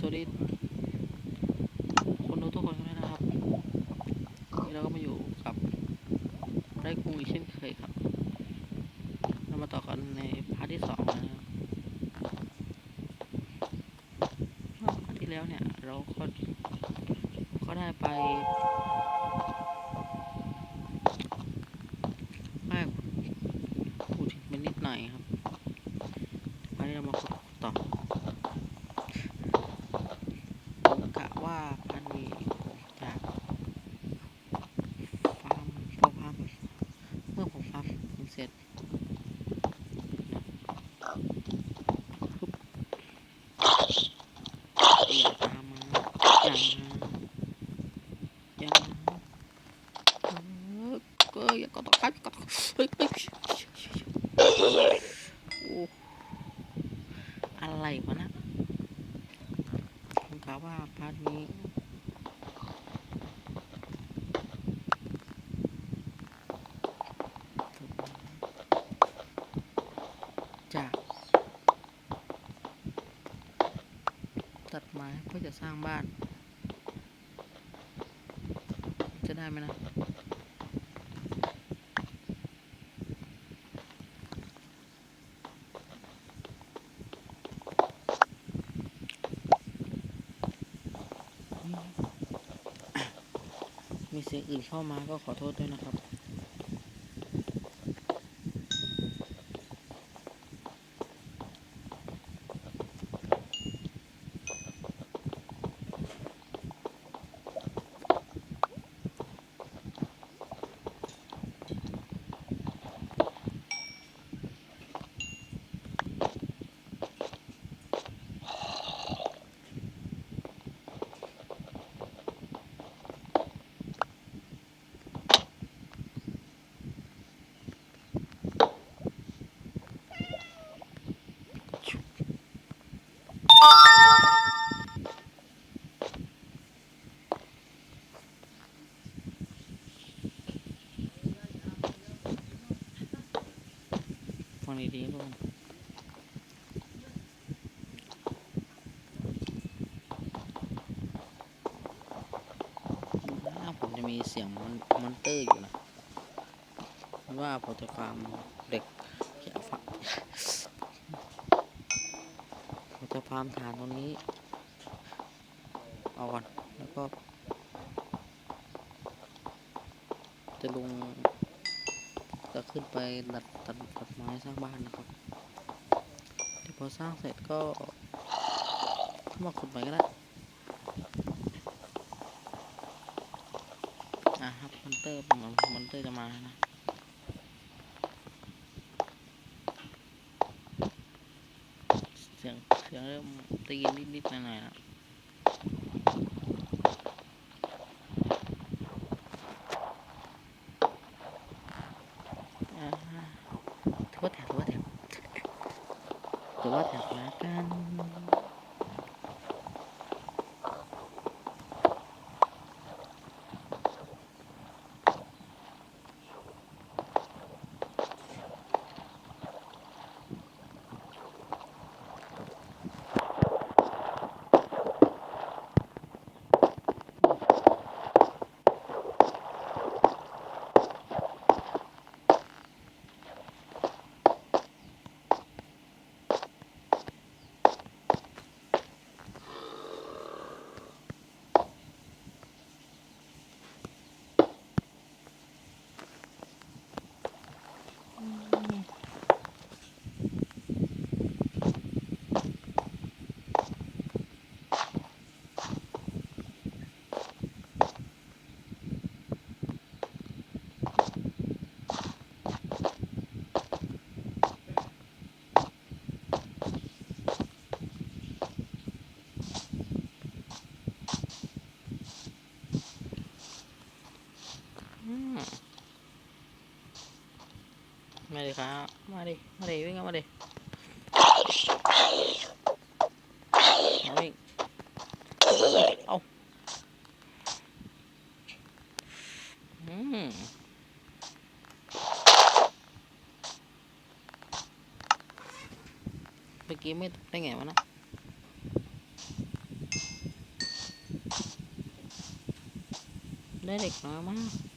สวัสดีคนดูทุกคนนด้วยนะครับวันนี้เราก็มาอยู่กับไร่กุ้งอีกเช่นเคยครับ เรามาต่อกันในพาร์ทที่สองนะครับพาร์ทที่แล้วเนี่ย เราก็ได้ไปแม่พูดถึงไปนิดหน่อยครับพาร์ทนี้เรามาขุดต่อ ผมกะว่าพันนี้ผมจะฟาร์มพอฟาร์มเมื่อผมฟาร์มเสร็จนะปุ๊บอย่าตามมาอย่ามาอย่ามาเออก็อย่าก็ต้องคัดก็ต้องเฮ้ยเฮ้ยโอ้อะไรวะนะ ผมกล่าวว่าพาร์ทนี้จะตัดไม้เพื่อจะ สร้างบ้าน จะได้ไหมนะมีเสียงอื่นเข้ามาก็ขอโทษด้วยนะครับ ดีๆทุกคนหน้าผมจะมีเสียงมอนมอนเตอร์อยู่นะว่าผมจะฟามเด็กอยากฟาร์มผมจะฟามฐานตรงนี้ เอาก่อน แล้วก็ จะลง จะขึ้น ไปตัดตัดตัดไม้สร้างบ้านนะครับเดี๋ยวพอสร้างเสร็จก็เข้ามาขุดใหม่ก็ได้อะครับมอนเตอร์มอนเตอร์จะมานะเสียงเสียงเริ่มได้ยินนิดๆหน่อยๆนะ ดิครับ มาดิ มาดิวิ่งเข้ามาดิมาวิ่งเอาอืมเมื่อกี้ไม่ได้ไงวะนะได้เด็กน้อยมาก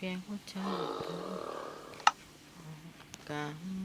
เพียงหัวใจกัน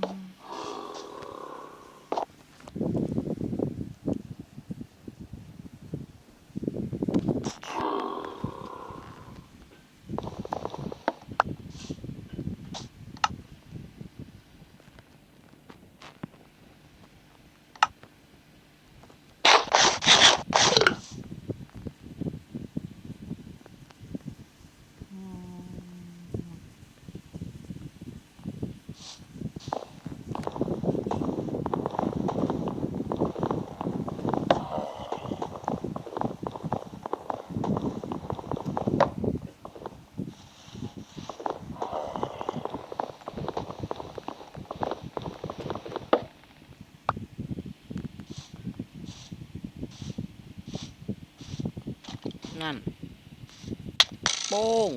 นั่น โป้ง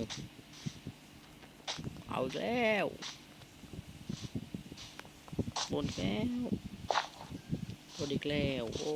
เอาแล้วโดนแล้วโดนอีกแล้ว โอ้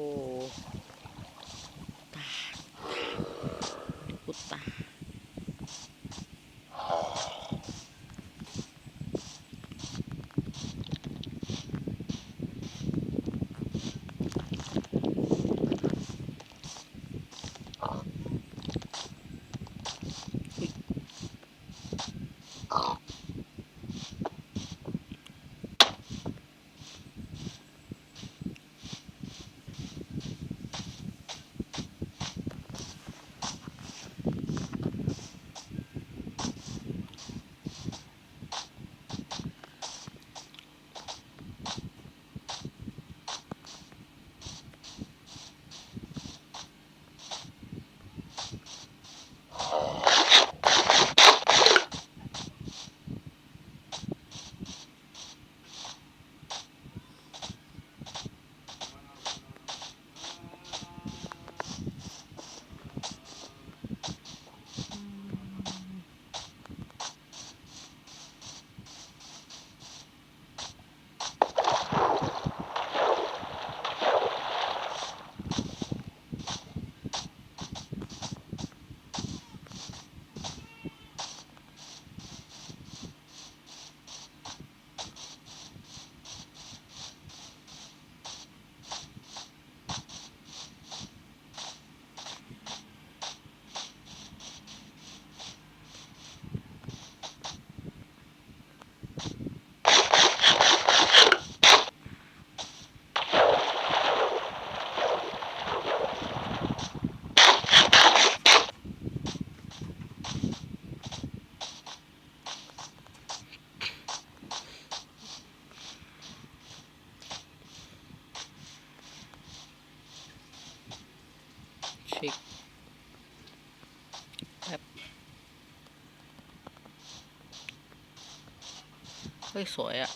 ยสวยอะ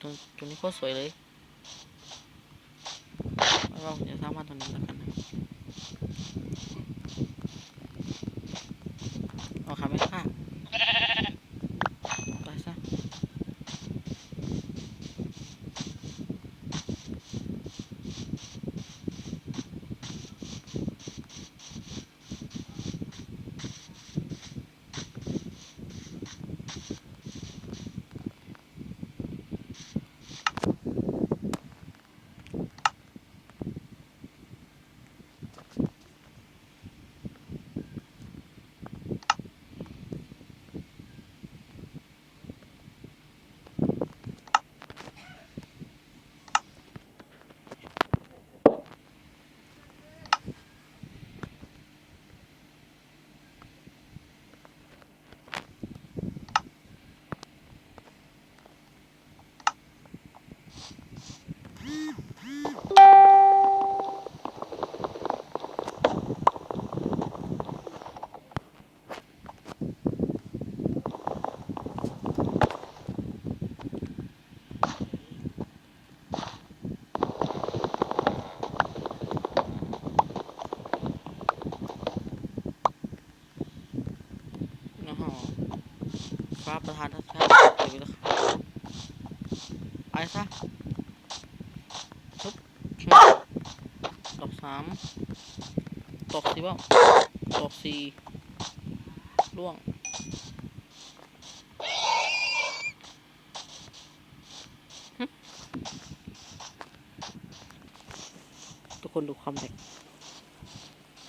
ตรงตรงนี้โคตรสวยเลยแล้วเราจะสร้างบ้านตรงนี้แล้วกันนะ ฟ้าประธานทัศน์ครับเดี๋ยวนะครับไปซะปึ๊บตกสามตกสี่บ้างตกสี่ล่วงทุกคนดูความแตก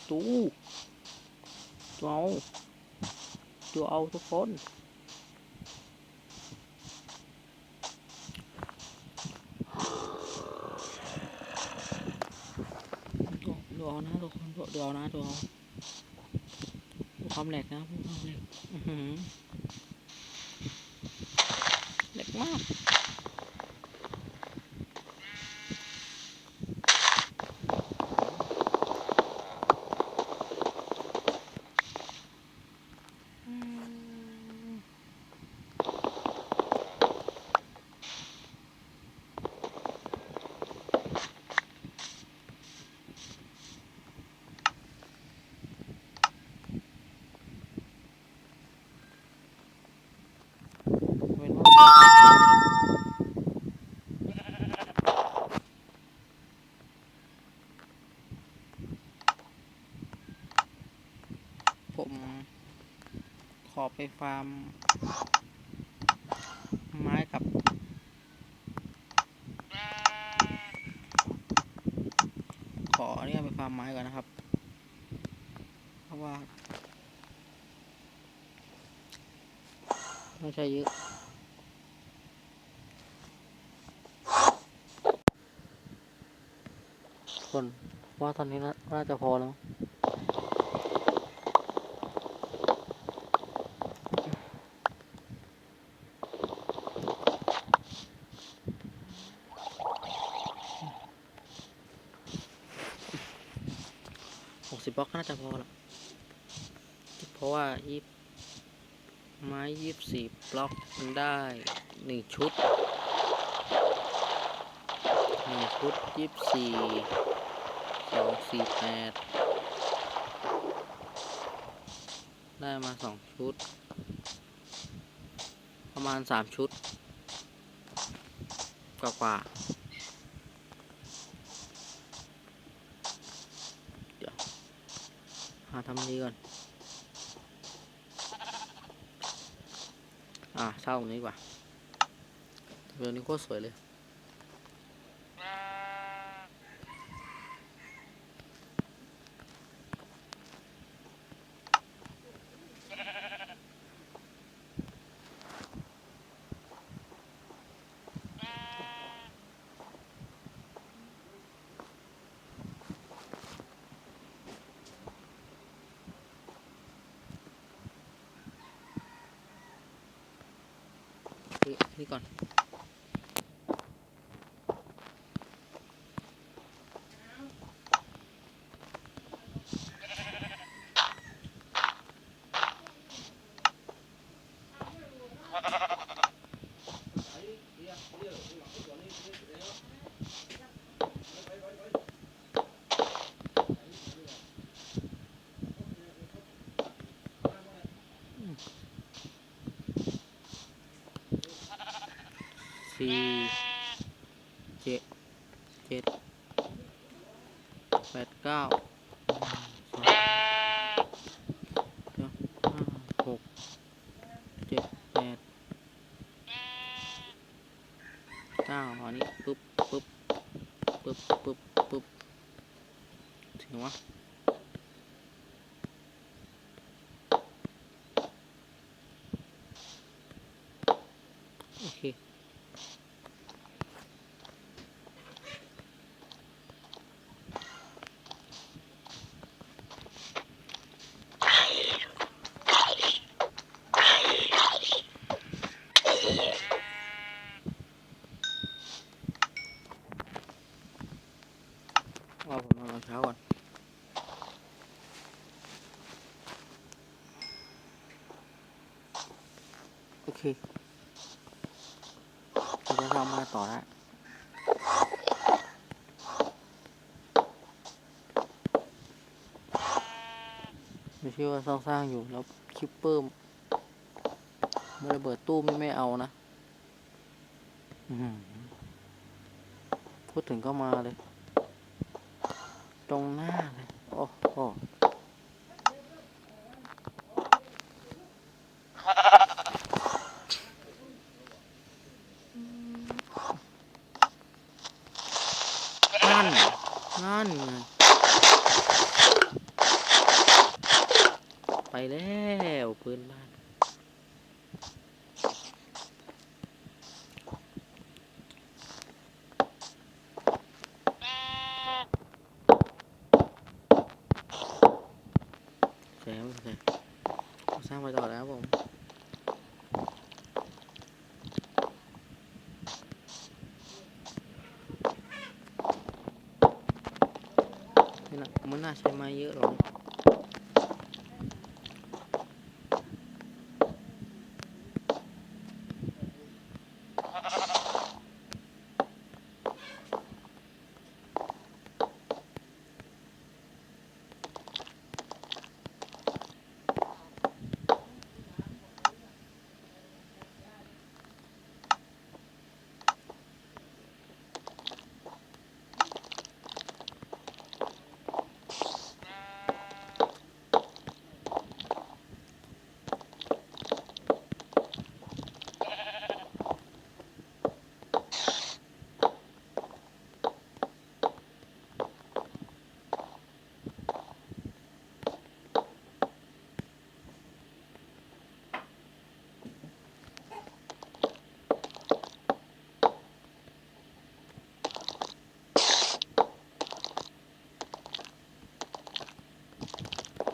ดูดูเอาดูเอาทุกคนดูดูเอานะทุกคน ดูเอานะดูเอาความแหลกนะความแหลกอื้อหือแหลกมาก เว้นว่าผม ขอไปฟาร์ม ไม้กับ ขอเนี่ยไปฟาร์มไม้ก่อนนะครับ เพราะว่าต้องใช้เยอะคนว่าตอนนี้น่าจะพอแล้ว บล็อกก็น่าจะพอละเพราะว่ายี่ไม้ยี่สิบสี่บล็อกมันได้หนึ่งชุดหนึ่งชุดยี่สิบสี่สองสี่แปดได้มาสองชุด ประมาณสามชุด กว่ากว่าๆเดี๋ยว หาทำนี้ก่อน อ่าเช่าตรงนี้ดีกว่าตรงนี้โคตรสวยเลย นี่นี่ก่อน สี่เจ็ดเจ็ดแปดเก้าสองเดี๋ยวห้าหกเจ็ดแปดเก้าอันนี้ปึ๊บปึ๊บปึ๊บปึ๊บปึ๊บถึงวะโอเค โข้าวก่อน โอ เคเราจะทำอะไรต่อละไม่ใช่ว่าสร้างๆอยู่แล้วคิปเปอร์ไม่ระเบิดตู้ไม่ไม่เอานะพูดถึงก็มาเลย ตรงหน้าเลย โอ้โหนั่น นั่นไงไปแล้วปืนบ้าน โอเคครับโอเคสร้างไปต่อแล้วครับผม นี่นะมันน่าใช้ไม้เยอะหรอก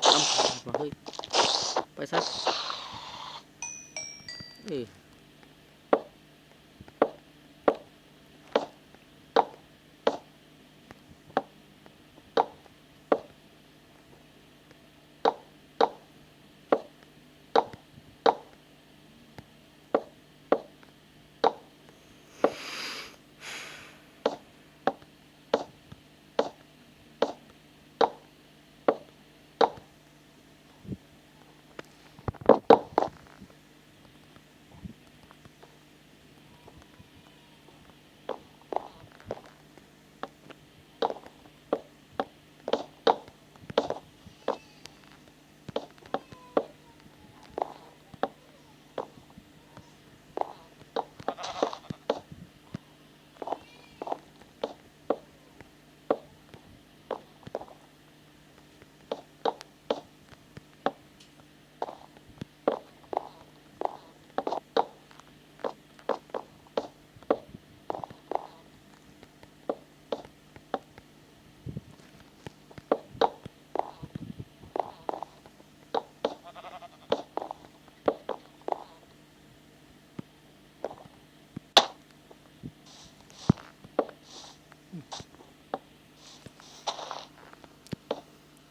อ้ำมาเฮ้ย ไปซะเออ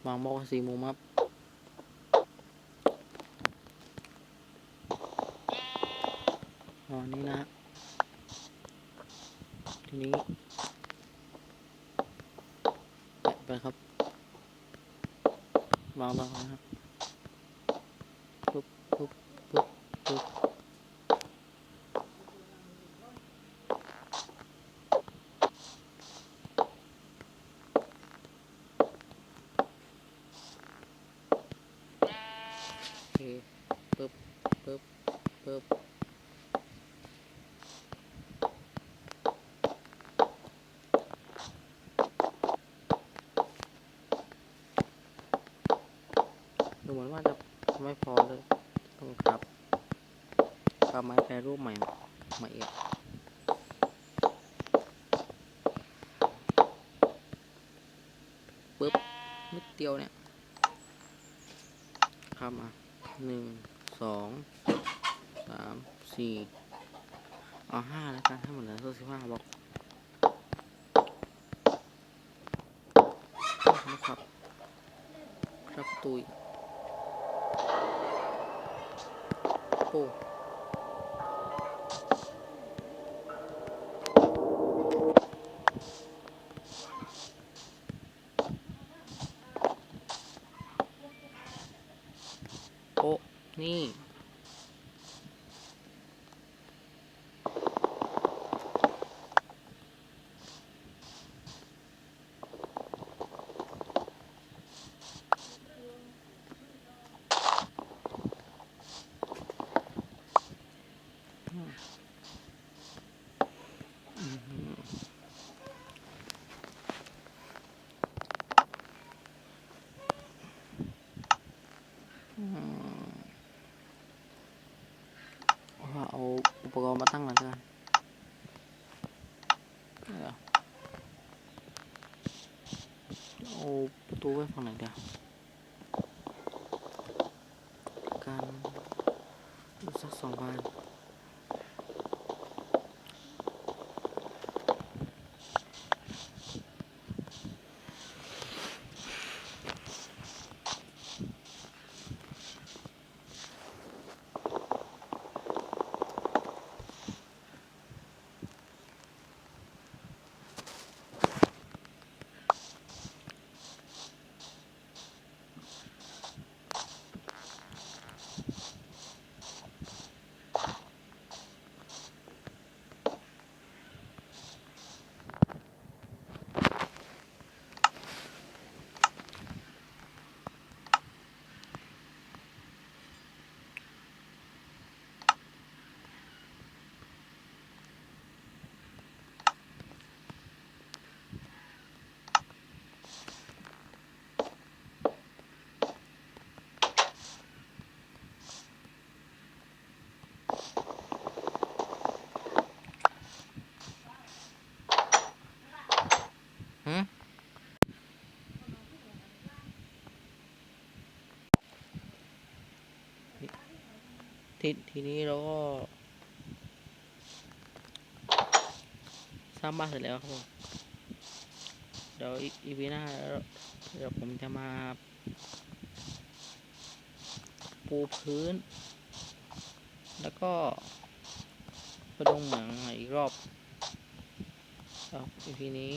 วางบอกสี่มุมครับอ๋อนี่นะทีนี้ไปครับวางวางนะครับปุ๊บปุ๊บปุ๊บโอ เคปุ๊บปุ๊บปุ๊บดูเหมือนว่าจะไม่พอเลยต้องครับปรับไม้แปรรูปใหม่มาอีกปึ๊บนิดเดียวเนี่ยครับอะ หนึ่งสองสามสี่เอาห้าแล้วกันให้หมดเลยสักสิบห้าบอกนะครับครับตุยโอ้ อาอุปกรณ์มาตั้งหน่อยกันเดี๋ยวเอาประตูไว้ฝั่งไหนเดี๋ยวการดูสักสองบาน หืม ทีทีนี้เราก็สร้างบ้านเสร็จแล้วครับผมเดี๋ยวอีอีพีหน้าเดี๋ยวผมจะมาปูพื้น แล้วก็กระดงเหมืองอีกรอบครับอีพีนี้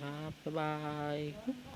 ครับ บ๊ายบาย